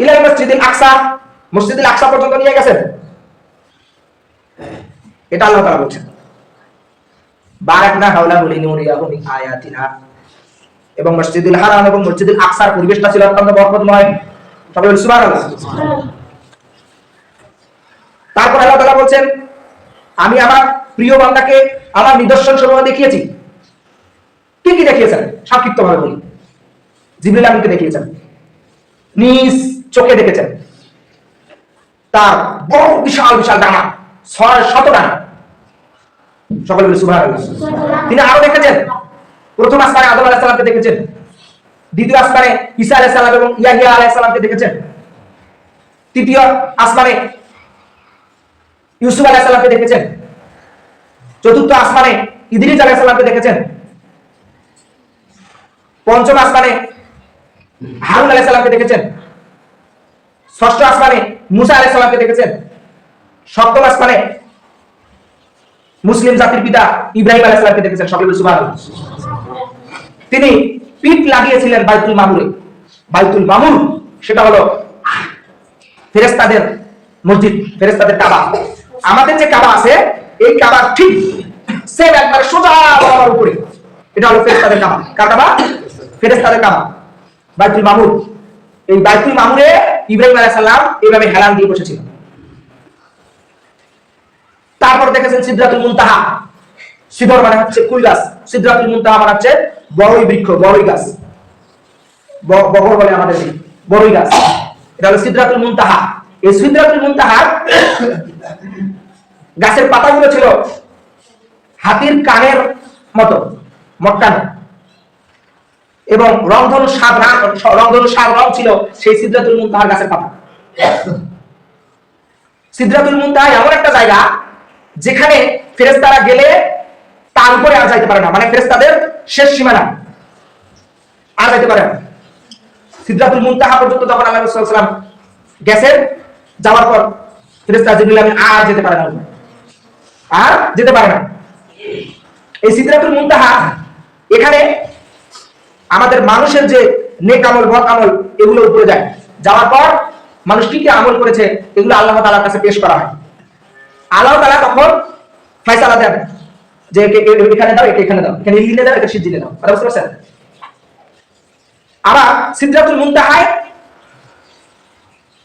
ইলাল মসজিদুল আকসা। মসজিদুল আকসা পর্যন্ত নিয়ে গেছেন? এটা আল্লাহ তাআলা বলছেন। বারাকনা হাওলা বলি নুরিয়াহু মিন আয়াতিনা। এবং মসজিদুল হারাম এবং মসজিদুল আকসার পরিবেশটা ছিল অত্যন্ত বরকতময়। বলি সুবহানাল্লাহ। তারপর আল্লাহ তাআলা বলছেন, আমি আমার প্রিয় বান্দাকে আমার নিদর্শন সমূহ দেখিয়েছি। কি কি দেখিয়েছেন? সংক্ষিপ্ত ভাবে বলি। জিবরিল আমিনকে দেখিয়েছেন। নিজ চোখে দেখেছেন। তার বড় বিশাল বিশাল ডানা, ছয় শত ডানা। সকলে বলি সুবহানাল্লাহ তিনি আরও দেখেছেন। প্রথম আসমানে আদম সালামকে দেখেছেন। দ্বিতীয় আসমানে ঈসা আলাইহিস সালাম এবং ইয়াহিয়া আলাইহিস সালামকে দেখেছেন। তৃতীয় আসমানে ইউসুফ আলাইহিস সালামকে দেখেছেন। চতুর্থ আসমানে ইদ্রিস আলাইহিস সালামকে দেখেছেন। পঞ্চম আসমানে হারুন আলাইহিস সালামকে দেখেছেন। ষষ্ঠ আসমানে মুসা আলাইহিস সালামকে দেখেছেন? সপ্তম আসমানে মুসলিম জাতির পিতা ইব্রাহিম আলাইহিস সালামকে দেখেছেন সকলে সুবহানাল্লাহ তিনি পিঠ লাগিয়েছিলেন বাইতুল মামুরে। বাইতুল মামুর, সেটা হলো ফেরেস্তাদের মসজিদ ফেরেস্তাদের কাবা। আমাদের যে কাবা আছে, এই কাবা ঠিক সেম একবার সোজা বরাবর উপরে। এটা হলো ফেরেস্তাদের কাবা। কার কাবা? ফেরেস্তাদের কাবা। বাইতুল মামুর। এই বাইতুল মামুরে ইব্রাহিম আলাইহিস সালাম এইভাবে হেলান দিয়ে বসেছিল। তারপর দেখেছেন সিদ্ধাতুল মুনতাহা। সিদর মানে হচ্ছে কুল গাছ। সিদ্ধাতুল মুনতাহা মানে হচ্ছে বড়ই বৃক্ষ, বড়ই গাছ। ব- বগর বলে আমাদের বড়ই গাছ। এটা হলো সিদ্ধাতুল মুনতাহা। এই সিদ্ধাতুল গাছের পাতাগুলো ছিল হাতির কানের মতো, মটকানো। এবং রংধনু সাত রংধনু সাত রং ছিল সেই সিদ্ধাতুল মুনতাহার গাছের পাতা। সিদ্ধাতুল মুনতাহা এমন একটা জায়গা যেখানে ফেরেশতারা গেলে তার উপরে আর যাইতে পারে না মানে ফেরেশতাদের শেষ সীমানা। আর যাইতে পারে না। সিদ্ধাতুল মুনতাহা পর্যন্ত যখন আল্লাহ রাসূল আলাইহি গেছেন, যাওয়ার পর ফেরেশতা জিবরিল আমিন আর যেতে পারে না আর যেতে পারে না। এই সিদ্ধাতুল মুনতাহা এখানে আমাদের মানুষের যে নেক আমল বদ আমল, এগুলো উপরে যায়। যাওয়ার পর মানুষ কি কি আমল করেছে, এগুলো আল্লাহ তাআলার কাছে পেশ করা হয়। আল্লাহ তাআলা তখন ফয়সালা দেন, যে এখানে দাও, একে এখানে দাও, এখানে লিখে দাও এটা সিদ্ধিলে দাও। কথা বুঝতে পারছেন? আবার সিদ্ধাতুল মুনতাহায়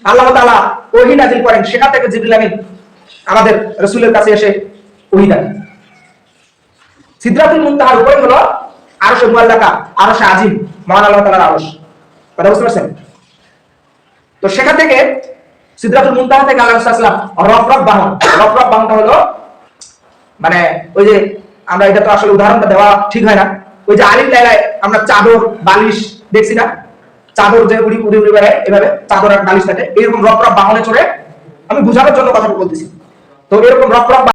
আল্লাহ তাআলা ওহী নাযিল করেন, সেখান থেকে জিবরিল আমিন আমাদের রসুলের কাছে এসে ওহী দেন। সিদ্ধাতুল মুনতাহার উপরে হলো আরশে মুআল্লাকা, আরশে আজিম, মহান আল্লাহ তাআলার আরশ। কথা বুঝতে পারছেন? তো সেখান থেকে সিদ্ধাতুল মুনতাহা থেকে আল্লাহ রাসূলুল্লাহ রফ রফ বাহন। রফ রফ বাহনটা হলো মানে ওই যে আমরা এটা তো আসলে উদাহরণটা দেওয়া ঠিক হয় না। ওই যে আলিম লাইলায় আমরা চাদর, বালিশ দেখছি না? চাদর যে উড়ি উড়ি উড়ি বেড়ায়, এভাবে চাদর আর বালিশ থাকে। এরকম রফ রফ বাহনে চড়ে আমি বোঝানোর জন্য কথাটা বলতেছি। তো এরকম রফ রফ